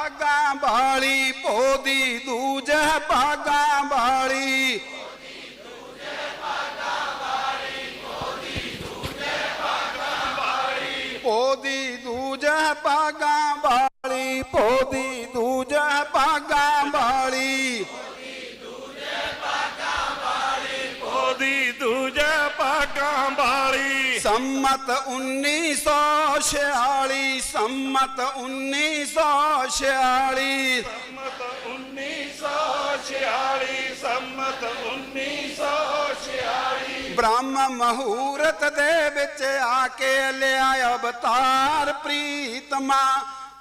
भागा भाड़ी पोदी दूज भागा भाड़ी। पोदी दूज भागा भाड़ी पोदी दूज भागा भाड़ी। पोदी दूज भागा भाड़ी। ਸੰਮਤ 1946 ਸੰਮਤ 1946 ਸੰਮਤ 1946 ਸੰਮਤ 1946 ਬ੍ਰਹਮ ਮਹੂਰਤ ਦੇ ਵਿੱਚ ਆ ਕੇ ਲਿਆ ਅਵਤਾਰ ਪ੍ਰੀਤਮਾ।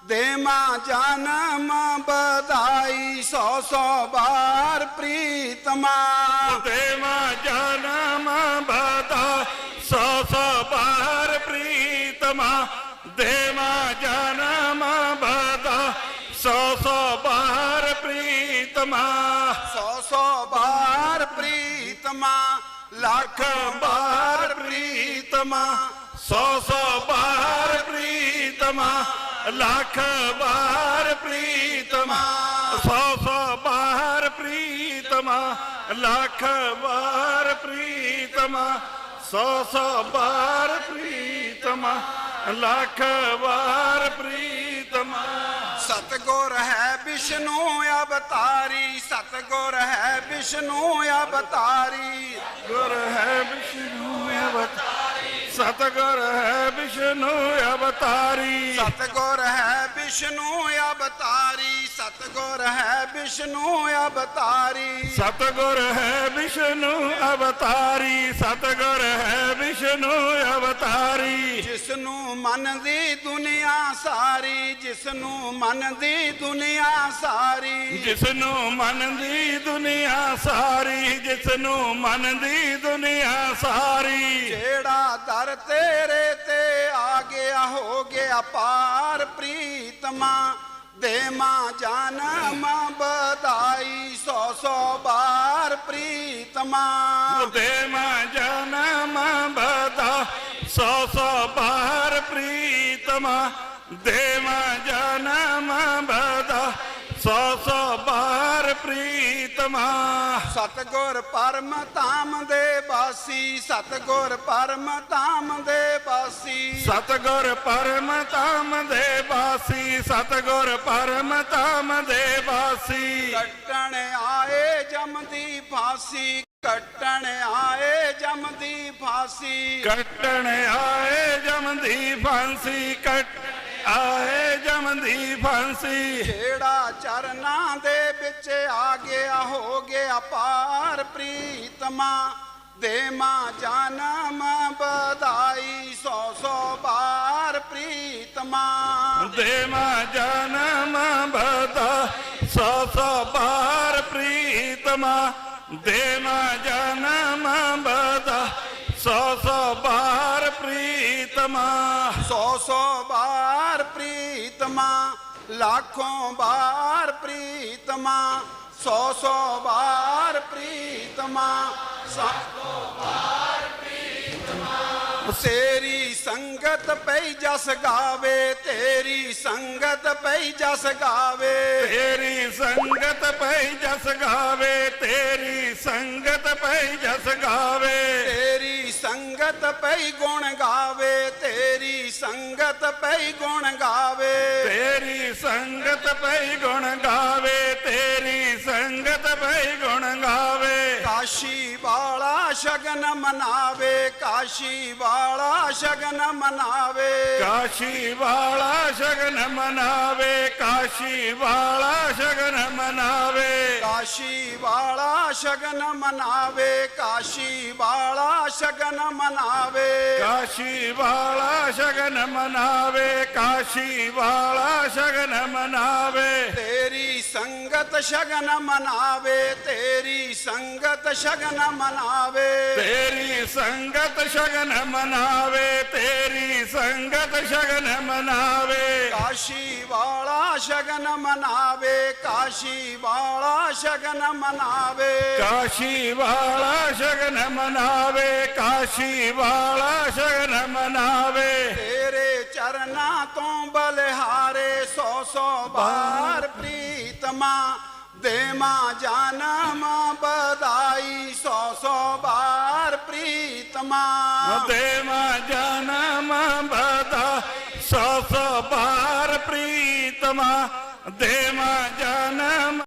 ਦੇਮਾ ਜਨਮ ਬਧਾਈ ਸੌ ਸੌ ਬਾਰ ਪ੍ਰੀਤਮਾ। ਦੇਵਾ ਜਨਮ અપાર પ્રીતમાં દેમાં જનમા બધા સો સો બાર પ્રીતમાં સો સો બાર પ્રીતમાં લાખ બાર પ્રીતમાં સો સો બાર પ્રીતમાં લાખ બાર પ્રીતમાં સો સો બાર પ્રીતમાં લાખ બાર પ્રીતમાં ਸੋ ਸੋ ਬਾਰ ਪ੍ਰੀਤਮਾ ਲੱਖ ਬਾਰ ਪ੍ਰੀਤਮਾ। ਸਤਗੁਰ ਹੈ ਵਿਸ਼ਨੂੰ ਅਵਤਾਰੀ ਸਤਗੁਰ ਹੈ ਵਿਸ਼ਨੂੰ ਅਵਤਾਰੀ। ਗੁਰ ਹੈ ਵਿਸ਼ਨੂੰ ਅਵਤਾਰੀ ਸਤਗੁਰ ਹੈ ਵਿਸ਼ਨੂੰ ਅਵਤਾਰੀ। ਸਤਗੁਰ ਹੈ ਵਿਸ਼ਨੂੰ ਅਵਤਾਰੀ ਸਤਗੁਰ ਹੈ ਵਿਸ਼ਨੂੰ ਅਵਤਾਰੀ। ਸਤਗੁਰ ਹੈ ਵਿਸ਼ਨੂੰ ਅਵਤਾਰੀ ਸਤਗੁਰ ਹੈ ਵਿਸ਼ਨੂੰ ਅਵਤਾਰੀ। ਜਿਸ ਨੂੰ ਮੰਨਦੀ ਦੁਨੀਆ ਸਾਰੀ ਜਿਸ ਨੂੰ ਮੰਨਦੀ ਦੁਨੀਆ ਸਾਰੀ। ਜਿਸ ਨੂੰ ਮੰਨਦੀ ਦੁਨੀਆ ਸਾਰੀ ਜਿਸ ਨੂੰ ਮੰਨਦੀ ਦੁਨੀਆ ਸਾਰੀ। ਜਿਹੜਾ ਦਰ ਤੇਰੇ ਤੇ ਆ ਗਿਆ ਹੋ ਗਿਆ ਪਾਰ ਪ੍ਰੀਤਮਾ। ਦੇਮਾ ਜਨਮ ਬਧਾਈ ਸੌ ਸੌ ਬਾਰ ਪ੍ਰੀਤਮਾ। ਦੇਵਾ ਜਨਮ ਬਦਾ ਸੋ ਸੋ ਬਾਰ ਪ੍ਰੀਤਮਾ। ਦੇਵਾ ਜਨਮ ਬਦਾ ਸੋ ਸੋ ਬਾਰ ਪ੍ਰੀਤਮਾ। ਸਤਗੁਰ ਪਰਮ ਧਾਮ ਦੇ ਵਾਸੀ ਸਤਗੁਰ ਪਰਮ ਧਾਮ ਦੇ ਵਾਸੀ। ਸਤਗੁਰ ਪਰਮ ਧਾਮ ਦੇ ਵਾਸੀ ਸਤਗੁਰ ਪਰਮ ਧਾਮ ਦੇ ਵਾਸੀ। ਕੱਟਣ ਆਏ ਜਮਦੀ ਫਾਸੀ ਕੱਟਣ ਆਏ ਜਮਦੀ ਫਾਸੀ। ਕੱਟਣ ਆਏ ਜਮਦੀ ਫਾਂਸੀ ਕੱਟ ਆਏ ਜਮਦੀ ਫਾਂਸੀ। ਜਿਹੜਾ ਚਰਨਾਂ ਦੇ ਵਿੱਚ ਆ ਗਿਆ ਹੋ ਗਿਆ ਪਾਰ ਪ੍ਰੀਤਮਾ। ਦੇਮਾ ਜਨਮ ਬਧਾਈ ਸੌ ਸੌ ਬਾਰ ਪ੍ਰੀਤਮਾ। ਦੇਵਾ ਜਨਮ ਬਦਾ ਸੋ ਸੋ ਬਾਰ ਪ੍ਰੀਤਮਾ। ਦੇਵਾ ਜਨਮ ਪ੍ਰੀਤਮਾ। ਸੌ ਸੌ ਬਾਰ ਪ੍ਰੀਤਮਾ ਲੱਖੋਂ ਬਾਰ ਪ੍ਰੀਤਮਾ ਸੌ ਸੌ ਬਾਰ ਪ੍ਰੀਤਮਾ ਸੌ ਬਾਰ ਪ੍ਰੀਤਮਾ। ਤੇਰੀ ਸੰਗਤ ਪਈ ਜਸ ਗਾਵੇ ਤੇਰੀ ਸੰਗਤ ਪਈ ਜਸ ਗਾਵੇ। ਤੇਰੀ ਸੰਗਤ ਪਈ ਜਸ ਗਾਵੇ ਤੇਰੀ ਸੰਗਤ ਪਈ ਜਸ ਗਾਵੇ। ਸੰਗਤ ਪਈ ਗੁਣ ਗਾਵੇ ਤੇਰੀ ਸੰਗਤ ਪਈ ਗੁਣ ਗਾਵੇ। ਤੇਰੀ ਸੰਗਤ ਪਈ ਗੁਣ ਗਾਵੇ ਤੇਰੀ ਸੰਗਤ ਪਈ ਗੁਣ ਗਾਵੇ। ਕਾਸ਼ੀ ਵਾਲਾ ਸ਼ਗਨ ਮਨਾਵੇ ਕਾਸ਼ੀ ਵਾਲਾ ਸ਼ਗਨ ਮਨਾਵੇ। ਕਾਸ਼ੀ ਵਾਲਾ ਸ਼ਗਨ ਮਨਾਵੇ ਕਾਸ਼ੀ ਵਾਲਾ ਕਾਸ਼ੀ ਵਾਲਾ ਸ਼ਗਨ ਮਨਾਵੇ ਕਾਸ਼ੀ ਵਾਲਾ ਸ਼ਗਨ ਮਨਾਵੇ। ਕਾਸ਼ੀ ਵਾਲਾ ਸ਼ਗਨ ਮਨਾਵੇ ਕਾਸ਼ੀ ਵਾਲਾ ਸ਼ਗਨ ਮਨਾਵੇ। ਤੇਰੀ ਸੰਗਤ ਸ਼ਗਨ ਮਨਾਵੇ ਤੇਰੀ ਸੰਗਤ ਸ਼ਗਨ ਮਨਾਵੇ। ਸੰਗਤ ਸ਼ਗਨ ਮਨਾਵੇ ਤੇਰੀ ਸੰਗਤ ਸ਼ਗਨ ਮਨਾਵੇ। ਕਾਸ਼ੀ ਵਾਲਾ ਸ਼ਗਨ ਮਨਾਵੇ ਕਾਸ਼ੀ ਵਾਲਾ ਸ਼ਗਨ ਮਨਾਵੇ। ਕਾਸ਼ੀ ਵਾਲਾ ਸ਼ਗਨ ਮਨਾਵੇ ਕਾਸ਼ੀ ਵਾਲਾ ਸ਼ਗਨ ਮਨਾਵੇ। ਤੇਰੇ ਚਰਨਾਂ ਤੋਂ ਬਲਿਹਾਰੇ ਸੋ ਸੌ ਬਾਰ ਪ੍ਰੀਤਮਾ ਦੇਮਾ ਜਨਮ ਬਧਾਈ ਸੌ ਸੌ ਬਾਰ ਪ੍ਰੀਤਮਾ ਦੇਵਾ ਜਨਮ ਬਦਾ ਸੋ ਸੋ ਬਾਰ ਪ੍ਰੀਤਮਾ ਦੇਵਾ ਜਨਮ